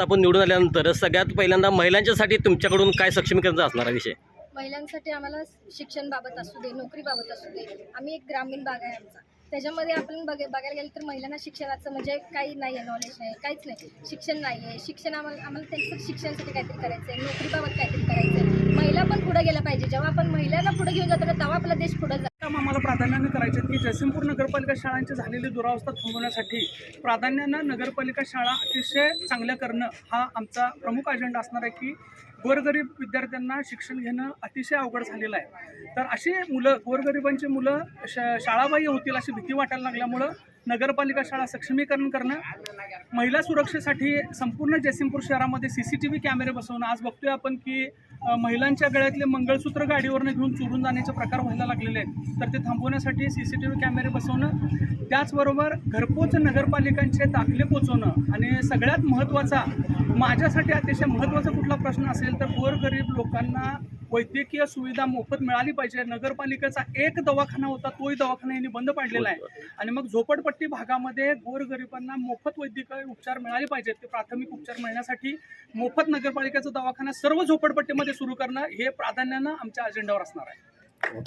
प्रभागात आपण निवडून आल्यानंतर सगळ्यात पहिल्यांदा महिलांच्यासाठी तुमच्याकडून काय सक्षमीकरणचा असणार आहे विषय? महिलांसाठी आम्हाला शिक्षणबाबत असू दे नोकरीबाबत असू दे आम्ही एक ग्रामीण भाग आहे आमचा. त्याच्यामध्ये आपण बघ बघायला गेलं तर महिलांना शिक्षणाचं म्हणजे काही नाही आहे नॉलेज नाही काहीच नाही. शिक्षण नाही आहे. शिक्षण आम्हाला आम्हाला त्यांचं शिक्षणासाठी काहीतरी करायचं आहे नोकरीबाबत काहीतरी करायचं आहे महिला पण पुढे गेल्या पाहिजे. जेव्हा आपण महिलांना पुढे घेऊन जातो तेव्हा आपला देश पुढे जातो. काम आम्हाला प्राधान्यानं करायचे आहेत की जयसिंगपूर नगरपालिका शाळांची झालेली दुरावस्था थांबवण्यासाठी प्राधान्यानं नगरपालिका शाळा अतिशय चांगल्या करणं हा आमचा प्रमुख अजेंडा असणार आहे की गोरगरीब विद्यार्थ्यांना शिक्षण घेणं अतिशय अवघड झालेलं आहे. तर अशी मुलं गोरगरिबांची मुलं श शाळाबाह्य होतील अशी भीती वाटायला लागल्यामुळं नगरपालिका शाळा सक्षमीकरण करणं महिला सुरक्षेसाठी संपूर्ण जयसिंगपूर शहरामध्ये सी सी टी व्ही कॅमेरे बसवणं. आज बघतोय आपण की महिलांच्या गळ्यातले मंगळसूत्र गाडीवरनं घेऊन चोरून जाण्याचे प्रकार व्हायला लागलेले आहेत. तर ते थांबवण्यासाठी सी सी टी व्ही कॅमेरे बसवणं त्याचबरोबर घरपोच नगरपालिकांचे दाखले पोचवणं आणि सगळ्यात महत्त्वाचा माझ्यासाठी अतिशय महत्त्वाचा कुठला प्रश्न असेल तर गोरगरीब लोकांना वैद्यकीय सुविधा मोफत मिळाली पाहिजे. नगरपालिकेचा एक दवाखाना होता तोही दवाखाना यांनी बंद पाडलेला आहे. आणि मग झोपडपट्टी भागामध्ये गोरगरिबांना मोफत वैद्यकीय उपचार मिळाले पाहिजेत. ते प्राथमिक उपचार मिळण्यासाठी मोफत नगरपालिकेचा दवाखाना सर्व झोपडपट्टीमध्ये सुरू करणं हे प्राधान्यानं आमच्या अजेंडावर असणार आहे.